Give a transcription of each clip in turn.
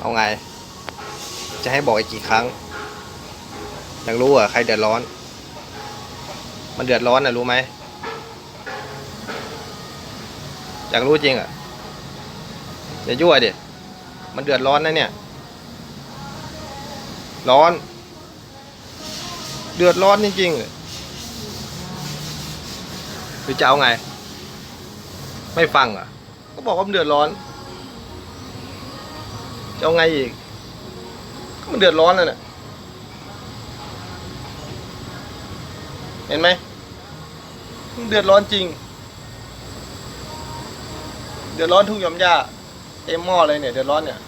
เอาไง จะให้บอกอีกกี่ครั้งอยากรู้อะใครเดือดร้อน มันเดือดร้อนนะรู้ไหมอยากรู้จริงอะอย่ายั่วดิมันเดือดร้อนนะเนี่ย ร้อน เดือดร้อนจริงๆเลยหรือจะเอาไง ไม่ฟังอะ ก็บอกว่ามันเดือดร้อน จะเอาไงอีกก็มันเดือดร้อนแล้วน่ะเห็นไหมมันเดือดร้อนจริง เดือดร้อนทุกยอมหญ้าเต็มหม้อเลยเนี่ย เดือดร้อนเนี่ย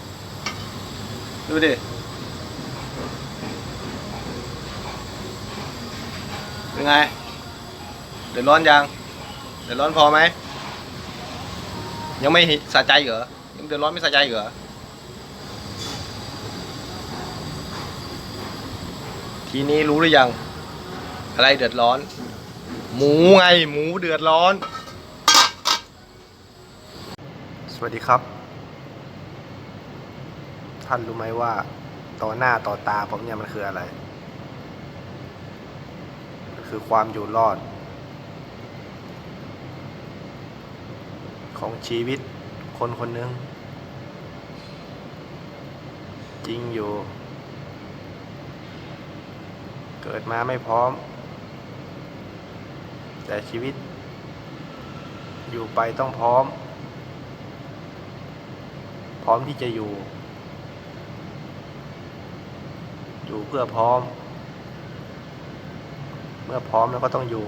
ดูดิเป็นไง เดือดร้อนยัง เดือดร้อนพอไหม ยังไม่สะใจเหรอ ยังเดือดร้อนไม่สะใจเหรอ ทีนี้รู้หรือยัง อะไรเดือดร้อน หมูไงหมูเดือดร้อน สวัสดีครับ ท่านรู้ไหมว่า ต่อหน้าต่อตาผมเนี่ยมันคืออะไร มันคือความอยู่รอด ของชีวิตคนคนหนึ่งจริงอยู่ เกิดมาไม่พร้อม แต่ชีวิต อยู่ไปต้องพร้อม พร้อมที่จะอยู่ อยู่เพื่อพร้อม เมื่อพร้อมแล้วก็ต้องอยู่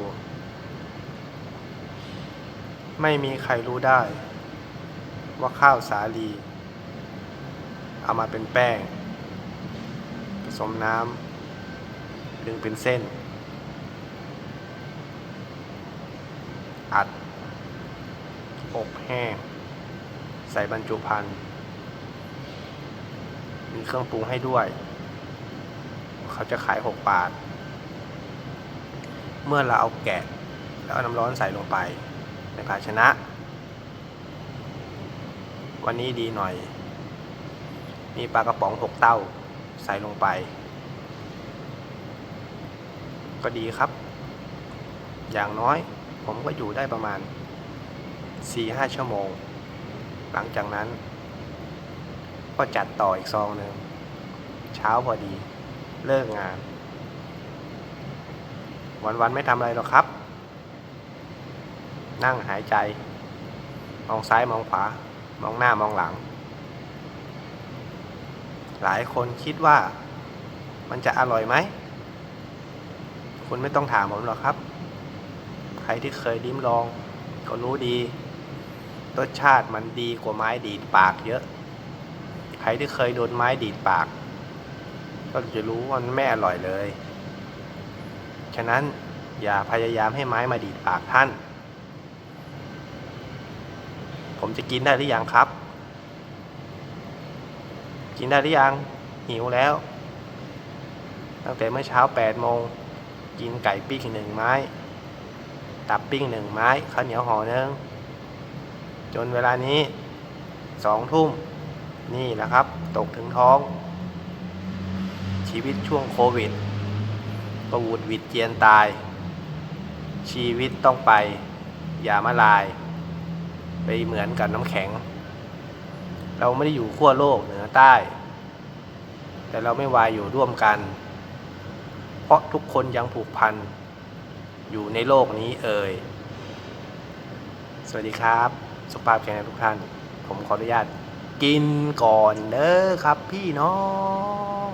ไม่มีใครรู้ได้ ว่าข้าวสาลี เอามาเป็นแป้ง ผสมน้ำ ดึงเป็นเส้น อัดอบแห้ง ใส่บรรจุภัณฑ์ มีเครื่องปรุงให้ด้วย เขาจะขาย 6 บาท เมื่อเราเอาแกะ แล้วน้ำร้อนใส่ลงไป ในภาชนะ วันนี้ดีหน่อย มีปลากระป๋องหกเต้าใส่ลงไป ก็ดีครับ อย่างน้อยผมก็อยู่ได้ประมาณ 4-5 ชั่วโมง หลังจากนั้น ก็จัดต่ออีกซองหนึ่ง เช้าพอดี เลิกงาน วันๆไม่ทำอะไรหรอกครับ นั่งหายใจ มองซ้ายมองขวา มองหน้ามองหลัง หลายคนคิดว่ามันจะอร่อยไหม คุณไม่ต้องถามผมหรอกครับ ใครที่เคยลิ้มลอง ก็รู้ดีรสชาติมันดีกว่าไม้ดีดปากเยอะ ใครที่เคยโดนไม้ดีดปาก ก็จะรู้ว่ามันไม่อร่อยเลย ฉะนั้นอย่าพยายามให้ไม้มาดีดปากท่าน ผมจะกินได้หรือยังครับ กินได้หรือยังหิวแล้ว ตั้งแต่เมื่อเช้า8โมง กินไก่ปิ้งหนึ่งไม้ ตับปิ้งหนึ่งไม้ข้าวเหนียวห่อหนึงจนเวลานี้สองทุ่มนี่แหละครับ ตกถึงท้อง ชีวิตช่วงโควิดประวุดหวิดเจียนตาย ชีวิตต้องไป อย่ามาลาย ไปเหมือนกับน้ำแข็ง เราไม่ได้อยู่ขั้วโลกเหนือใต้ แต่เราไม่วายอยู่ร่วมกัน เพราะทุกคนยังผูกพัน อยู่ในโลกนี้เอ่ย สวัสดีครับ สุขภาพแข็งแรงทุกท่าน ผมขออนุญาต กินก่อนเด้อครับพี่น้อง